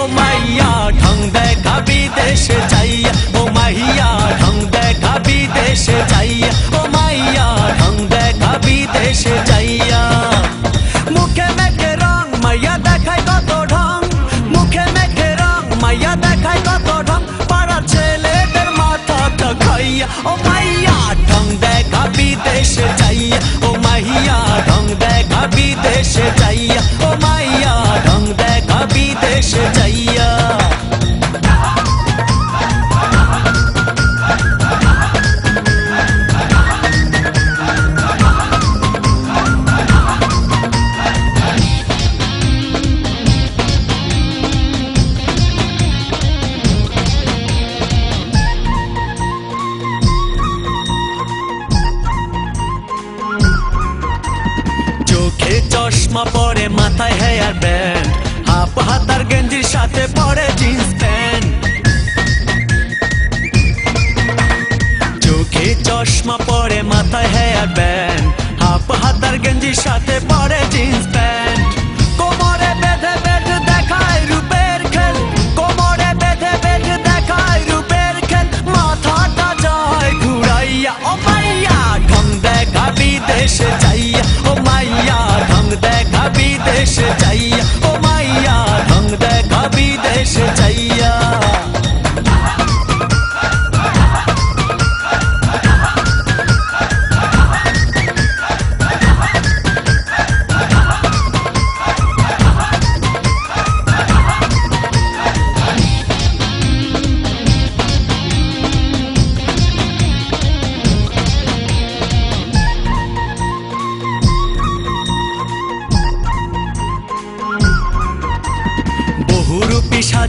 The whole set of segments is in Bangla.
ও মাইয়া ঢং দেখা বিদেশে যাইয়া ও মাইয়া ঢং দেখা বিদেশে যাইয়া ও মাইয়া ঢং দেখা বিদেশে যাইয়া। মুখে মেখে রং, মাইয়া দেখায় কত ঢং। মুখে মেখে রং, মাইয়া দেখায় কত ঢং। পাড়া ছেলেদের মাথা খাইয়া, ও মাইয়া, ঢং দেখা বিদেশে যাইয়া মাথায় হেয়ার ব্যান্ড, হাফ হাতার গেঞ্জির সাথে পরে জিন্স প্যান্ট। চোখে চশমা পরে মাথায় হেয়ার ব্যান্ড, হাফ হাতার গেঞ্জির সাথে পরে জিন্স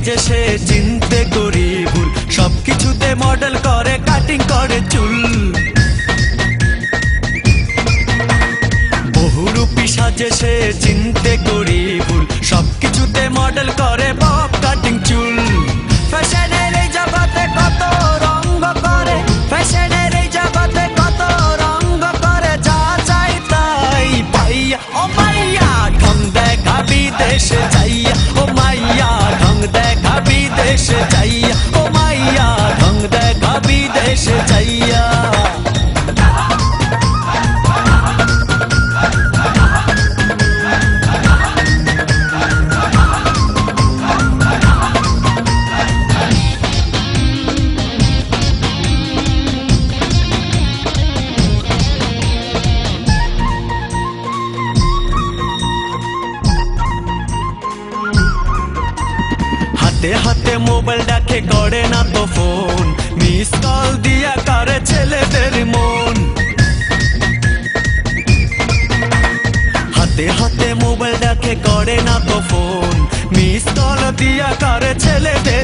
যে সে চিনতে করি ভুল সবকিছুতে মডেল হাতে হাতে মোবাইল ডাকে, করে না তো ফোন। মিস কল দিয়া করে ছেলেদের মন। হাতে হাতে মোবাইল ডাকে, করে না তো ফোন। মিস কল দিয়া করে ছেলেদের